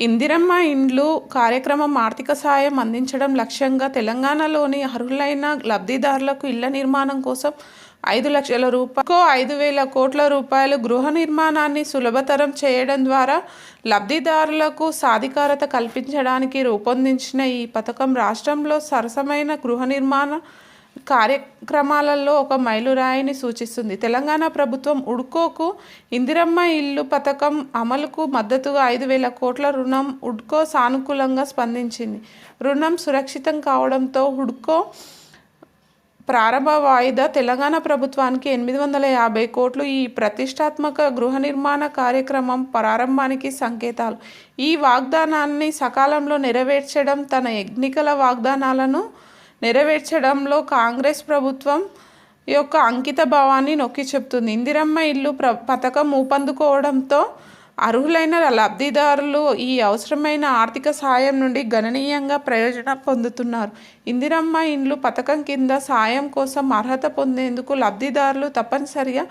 ఇందిరమ్మ ఇండ్లు కార్యక్రమం ఆర్థిక సాయం అందించడం లక్ష్యంగా తెలంగాణలోని అర్హులైన లబ్ధిదారులకు ఇళ్ళ నిర్మాణం కోసం ఐదు లక్షల రూపాయలకు ఐదు వేల కోట్ల రూపాయలు గృహ నిర్మాణాన్ని సులభతరం చేయడం ద్వారా లబ్ధిదారులకు సాధికారత కల్పించడానికి రూపొందించిన ఈ పథకం రాష్ట్రంలో సరసమైన గృహ నిర్మాణ కార్యక్రమాలలో ఒక మైలురాయిని సూచిస్తుంది. తెలంగాణ ప్రభుత్వం ఉడ్కోకు ఇందిరమ్మ ఇల్లు పథకం అమలుకు మద్దతుగా ఐదు వేల కోట్ల రుణం ఉడ్కో సానుకూలంగా స్పందించింది. రుణం సురక్షితం కావడంతో హుడ్కో ప్రారంభ వాయిదా తెలంగాణ ప్రభుత్వానికి ఎనిమిది వందల యాభై కోట్లు. ఈ ప్రతిష్టాత్మక గృహ నిర్మాణ కార్యక్రమం ప్రారంభానికి సంకేతాలు. ఈ వాగ్దానాన్ని సకాలంలో నెరవేర్చడం తన యజ్ఞికల వాగ్దానాలను నెరవేర్చడంలో కాంగ్రెస్ ప్రభుత్వం యొక్క అంకిత భావాన్ని నొక్కి చెప్తుంది. ఇందిరమ్మ ఇల్లు ప్ర పథకం ఊపందుకోవడంతో అర్హులైన లబ్ధిదారులు ఈ అవసరమైన ఆర్థిక సాయం నుండి గణనీయంగా ప్రయోజనం పొందుతున్నారు. ఇందిరమ్మ ఇండ్లు పథకం కింద సాయం కోసం అర్హత పొందేందుకు లబ్ధిదారులు తప్పనిసరిగా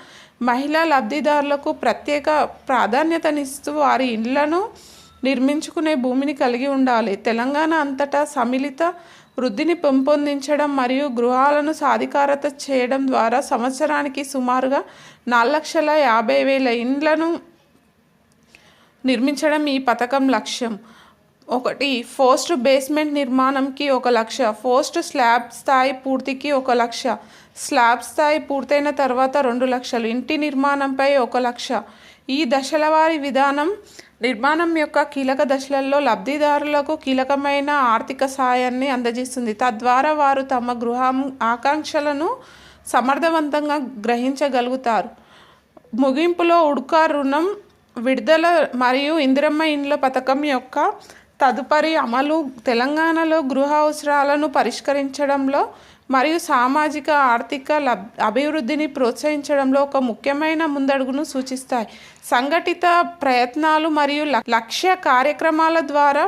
మహిళా లబ్ధిదారులకు ప్రత్యేక ప్రాధాన్యతనిస్తూ వారి ఇండ్లను నిర్మించుకునే భూమిని కలిగి ఉండాలి. తెలంగాణ అంతటా సమిళిత వృద్ధిని పెంపొందించడం మరియు గృహాలను సాధికారత చేయడం ద్వారా సంవత్సరానికి సుమారుగా నాలుగు లక్షల యాభై వేల ఇండ్లను నిర్మించడం ఈ పథకం లక్ష్యం. ఒకటి ఫోస్ట్ బేస్మెంట్ నిర్మాణంకి ఒక లక్ష ఫోస్ట్ స్లాబ్ స్థాయి పూర్తికి ఒక లక్ష స్లాబ్ స్థాయి పూర్తయిన తర్వాత రెండు లక్షలు ఇంటి నిర్మాణంపై ఒక లక్ష. ఈ దశల వారి విధానం నిర్మాణం యొక్క కీలక దశలలో లబ్ధిదారులకు కీలకమైన ఆర్థిక సాయాన్ని అందజేస్తుంది. తద్వారా వారు తమ గృహం ఆకాంక్షలను సమర్థవంతంగా గ్రహించగలుగుతారు. ముగింపులో ఉడ్కా రుణం విడుదల మరియు ఇందిరమ్మ ఇండ్ల పథకం యొక్క తదుపరి అమలు తెలంగాణలో గృహ అవసరాలను పరిష్కరించడంలో మరియు సామాజిక ఆర్థిక లబ్ అభివృద్ధిని ప్రోత్సహించడంలో ఒక ముఖ్యమైన ముందడుగును సూచిస్తాయి. సంఘటిత ప్రయత్నాలు మరియు లక్ష్య కార్యక్రమాల ద్వారా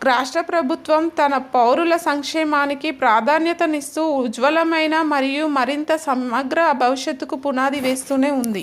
రాష్ట్ర ప్రభుత్వం తన పౌరుల సంక్షేమానికి ప్రాధాన్యతనిస్తూ ఉజ్వలమైన మరియు మరింత సమగ్ర భవిష్యత్తుకు పునాది వేస్తూనే ఉంది.